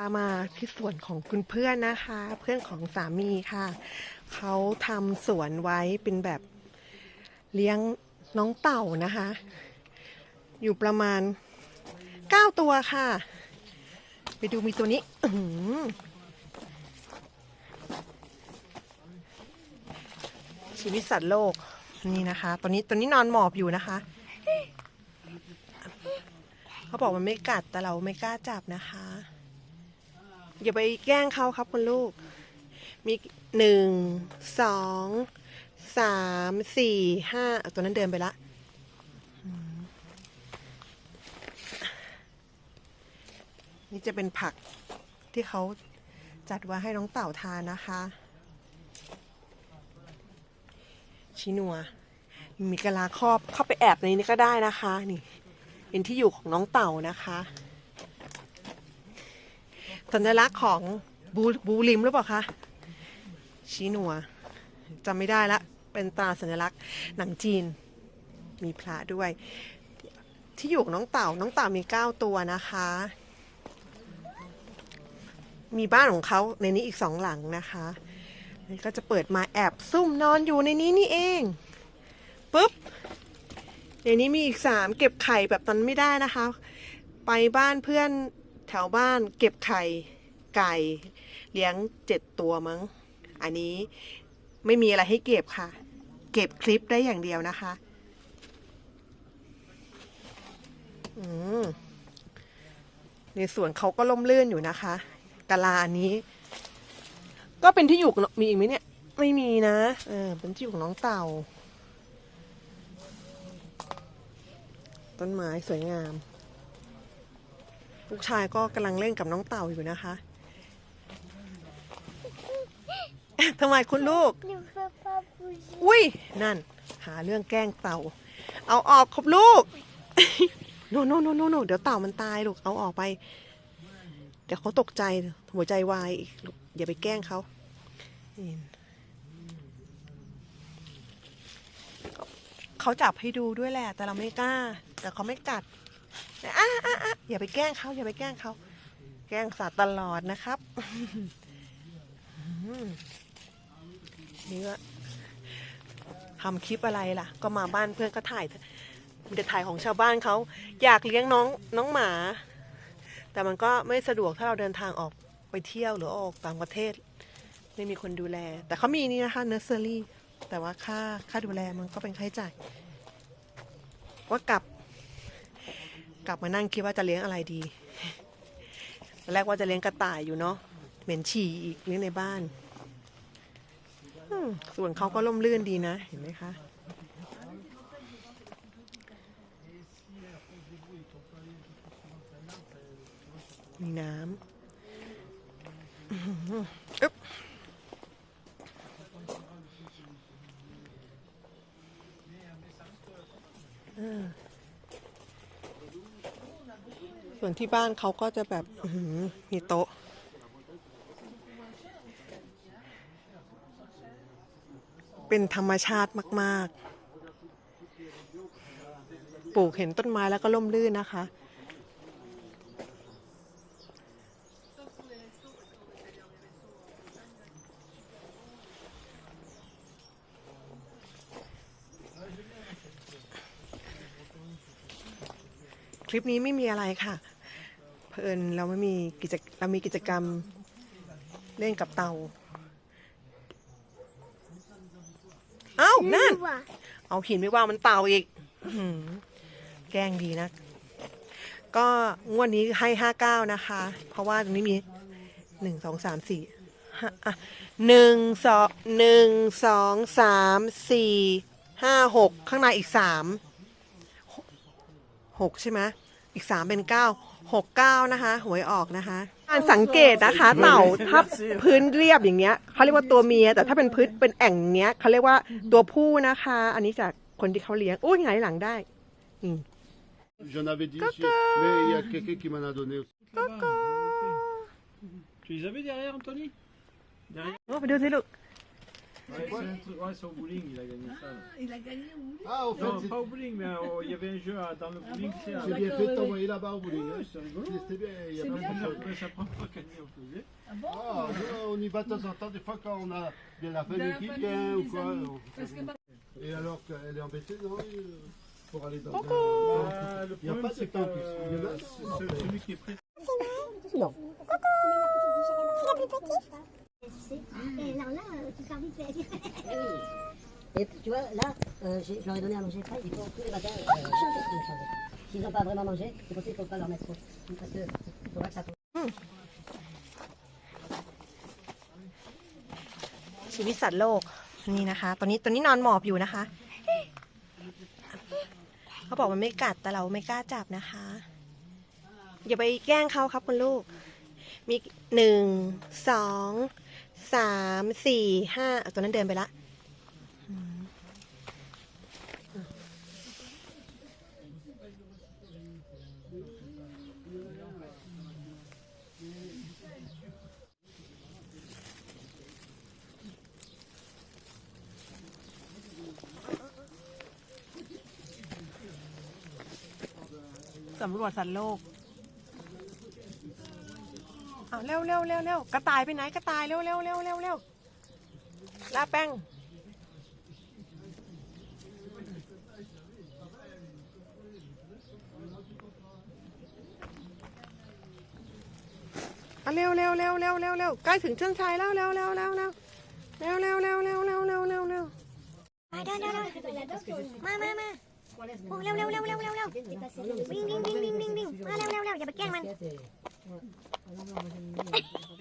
พามาที่สวนของคุณเพื่อนนะคะ เพื่อนของสามีค่ะ เขาทำสวนไว้เป็นแบบเลี้ยงน้องเต่านะคะ อยู่ประมาณ9ตัวค่ะ ไปดูมีตัวนี้ชีวิตสัตว์โลกนี่นะคะ ตัวนี้ตัวนี้นอนหมอบอยู่นะคะ เขาบอกมันไม่กัดแต่เราไม่กล้าจับนะคะ อย่าไปแกล้งเขาครับคุณลูก มีหนึ่งสองสามสี่ห้าตัวนั้นเดินไปละนี่จะเป็นผักที่เขาจัดไว้ให้น้องเต่าทานนะคะ ชินัว มีกะลาครอบเข้าไปแอบในนี้ก็ได้นะคะ นี่เป็นที่อยู่ของน้องเต่านะคะ สัญลักษณ์ของบูบูริมหรือเปล่าคะชีหนัวจำไม่ได้ละเป็นตราสัญลักษณ์หนังจีน มีพระด้วย ที่อยู่น้องเต่าน้องเต่ามีเก้าตัวนะคะ มีบ้านของเขาในนี้อีกสองหลังนะคะนี่ก็จะเปิดมาแอบซุ่มนอนอยู่ในนี้นี่เองปุ๊บในนี้มีอีกสามเก็บไข่แบบนั้นไม่ได้นะคะ ไปบ้านเพื่อน แถวบ้านเก็บไข่ไก่เลี้ยงเจ็ดตัวมั้ง อันนี้ไม่มีอะไรให้เก็บค่ะ เก็บคลิปได้อย่างเดียวนะคะอืมในสวนเขาก็ล่มเลื่อนอยู่นะคะกะลาอันนี้ ก็เป็นที่อยู่มีอีกไหมเนี่ย ไม่มีนะเออเป็นที่อยู่ของน้องเต่า ต้นไม้สวยงาม ลูกชายก็กำลังเล่นกับน้องเต่าอยู่นะคะทำไมคุณลูก Ne veux pas bouger. อุ้ยนั่น หาเรื่องแกล้งเต่า เอาออกครับลูก โนโนโนโนโนเดี๋ยวเต่ามันตายลูก เอาออกไป เดี๋ยวเขาตกใจหัวใจวายอีกลูกอย่าไปแกล้งเขานี่เขาจับให้ดูด้วยแหละ แต่เราไม่กล้า แต่เขาไม่กัดแต่ อะอะอะอย่าไปแกล้งเขาอย่าไปแกล้งเขาแกล้งสัตว์ตลอดนะครับนี่ก็ทำคลิปอะไรล่ะ ก็มาบ้านเพื่อนก็ถ่ายมีแต่ถ่ายของชาวบ้านเขาอยากเลี้ยงน้องน้องหมา แต่มันก็ไม่สะดวกถ้าเราเดินทางออกไปเที่ยวหรือออกต่างประเทศ ไม่มีคนดูแล แต่เขามีนี่นะคะเนอร์เซอรี่แต่ว่าค่าค่าดูแลมันก็เป็นค่าใช้จ่ายว่ากลับ กลับมานั่งคิดว่าจะเลี้ยงอะไรดีตอนแรกว่าจะเลี้ยงกระต่ายอยู่เนาะเหม็นฉี่อีกเลี้ยงในบ้านส่วนเขาก็ล่มลื่นดีนะ เห็นไหมคะมีน้ำอื้อหืออึ๊บเออ ส่วนที่บ้านเขาก็จะแบบมีโต๊ะ เป็นธรรมชาติมาก ๆ ปลูกเห็นต้นไม้แล้วก็ล่มลื่นนะคะคลิปนี้ไม่มีอะไรค่ะ เพอิญเราไม่มีกิจเรามีกิจกรรมเล่นกับเตาเอ้านั่น Noah. เอาหินไม่ว่ามันเต่าอีกอื้อหือแกล้งดีนะ ก็งวดนี้ให้ห้าเก้านะคะ เพราะว่าตรงนี้มีหนึ่งสองสามสี่ห้าอะหนึ่งสองหนึ่งสองสามสี่ห้าหกข้างในอีกสามหกหกใช่ไหม อีกสามเป็นเก้าหกเก้านะคะ หวยออกนะคะการสังเกตนะคะ เต่าถ้าพื้นเรียบอย่างเงี้ยเขาเรียกว่าตัวเมีย แต่ถ้าเป็นพื้นเป็นแอ่งเงี้ยเขาเรียกว่าตัวผู้นะคะ อันนี้จากคนที่เขาเลี้ยงอุ้ยไงายหลังได้อืม J'en avais dit, ici, mais il y a quelqu'un qui m'en a donné aussi. Tu les avais derrière, Anthony Derrière โอ้ไปดูสิลูก Ouais, c'est un truc- ouais, c'est au bowling, il a gagné ça. là. Il a gagné au bout. Ah, au fait, Non, c'est- pas au bowling, mais euh, il y avait un jeu à- dans le bowling, tu sais. à- j'ai bien d'accord, fait de ouais, t'envoyer là-bas au bowling. hein. C'est rigolo. C'était bien, il y a C'est pas bien. de chose. Après, ça prend pas qu'année on faisait. Ah bon Ah, nous, on y va de temps en temps, des fois quand on a de la De famille la qui famille, vient ou des quoi. amis. on- Parce que ma- Et alors qu'elle est embêtée, non euh, Pour aller dans Bah, le Il y a problème, pas de c'est temps que plus. Il y en a, euh, ce- ce- celui qui est alors là, euh, tu pars vite fait. Et tu vois, là, euh, je leur ai donné à manger frais, il faut tous les matins euh, changer, de changer. S'ils n'ont pas vraiment mangé, c'est possible qu'il ne faut pas leur mettre trop. Parce que il faudra que ça tombe. ชีวิตสัตว์โลกนี่นะคะ ตอนนี้ตัวนี้นอนหมอบอยู่นะคะ เขาบอกมันไม่กัดแต่เราไม่กล้าจับนะคะ อย่าไปแกล้งเขาครับคุณลูก มีหนึ่งสองสามสี่ห้าตัวนั้นเดินไปละสำรวจสัตว์โลก เอาเร็วเร็วเร็วเร็วกระต่ายไปไหนกระต่ายเร็วเร็วเร็วเร็วเร็วลาแป้งเอาเร็วเร็วเร็วเร็วเร็วเร็วใกล้ถึงเส้นชัยแล้วเร็วเร็วเร็วเร็วเร็วเร็วเร็วเร็วเร็วเร็วเร็วเร็วมาเดินเดินมามามาโอ้เร็วเร็วเร็วเร็วเร็วเร็ววิ่งวิ่งวิ่งวิ่งวิ่งวิ่งมาเร็วเร็วเร็วอย่าไปแกล้งมัน 嗯，反正就是没什。